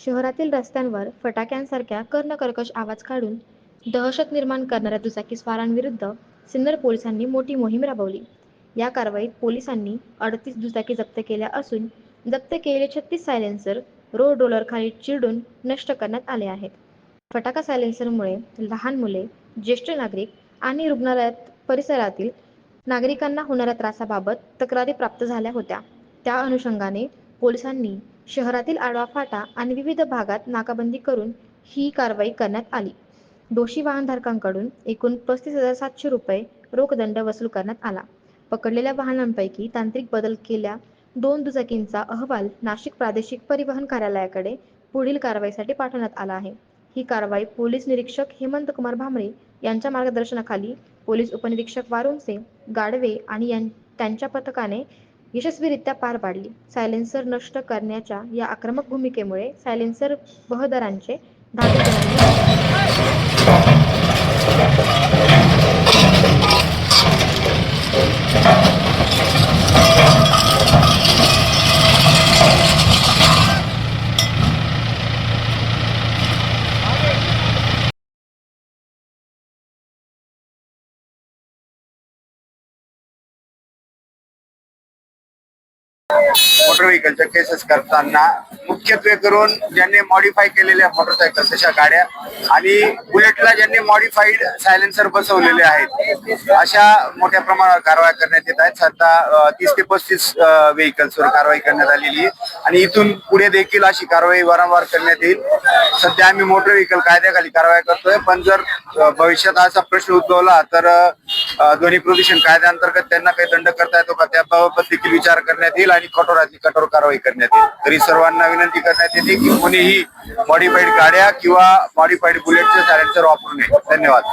शहरातील रस्त्यांवर फटाक्यांसारख्या कर्णकर्कश आवाज काढून दहशत निर्माण करणाऱ्या दुचाकी स्वारांविरुद्ध सिन्नर पोलिसांनी मोठी मोहीम राबवली. या कारवाईत पोलिसांनी अडतीस दुचाकी जप्त केल्या असून जप्त केलेले छत्तीस सायलेन्सर रोड रोलरखाली चिरडून नष्ट करण्यात आले आहेत. फटाका सायलेन्सरमुळे लहान मुले ज्येष्ठ नागरिक आणि रुग्णालयात परिसरातील नागरिकांना होणाऱ्या त्रासाबाबत तक्रारी प्राप्त झाल्या होत्या. त्या अनुषंगाने पोलिसांनी शहरातील आडवा फाटा आणि विविध भागात नाकाबंदी करून ही कारवाई करण्यात आली. दोषी वाहनधारकांकडून एकूण पस्तीस हजार सातशे रुपये रोख दंड वसूल करण्यात आला. पकडलेल्या वाहनांपैकी तांत्रिक बदल केल्या दोन दुचाकींचा अहवाल नाशिक प्रादेशिक परिवहन कार्यालयाकडे पुढील कारवाईसाठी पाठवण्यात आला आहे. ही कारवाई पोलीस निरीक्षक हेमंत कुमार भामरे यांच्या मार्गदर्शनाखाली पोलीस उपनिरीक्षक वारुणसे गाडवे आणि त्यांच्या पथकाने यशस्वीरित्या पार पाडली. सायलेन्सर नष्ट करण्याच्या या आक्रमक भूमिकेमुळे सायलेन्सर बहदरांचे धागे मोटर व्हेकलच्या केसेस करताना मुख्यत्वे करून ज्यांनी मॉडीफाय केलेल्या मोटरसायकल तशा गाड्या आणि बुलेटला ज्यांनी मॉडीफाईड सायलेन्सर बसवलेले आहेत अशा मोठ्या प्रमाणावर कारवाई करण्यात येत आहेत. सध्या तीस ते पस्तीस व्हेकल्सवर कारवाई करण्यात आलेली आहे. आणि इथून पुढे देखील अशी कारवाई वारंवार करण्यात येईल. सध्या आम्ही मोटर व्हेकल कायद्याखाली कारवाई करतोय. पण जर भविष्यात असा प्रश्न उद्भवला तर ध्वनी प्रदूषण कायद्याअंतर्गत त्यांना काही दंड करता येतो का? त्याबाबत देखील विचार करण्यात येईल आणि कठोरातली कठोर कारवाई करण्यात येईल. तरी सर्वांना विनंती करण्यात येते की कोणीही मॉडिफाईड गाड्या किंवा मॉडिफाईड बुलेटचे सायलेन्सर वापरू नये. धन्यवाद.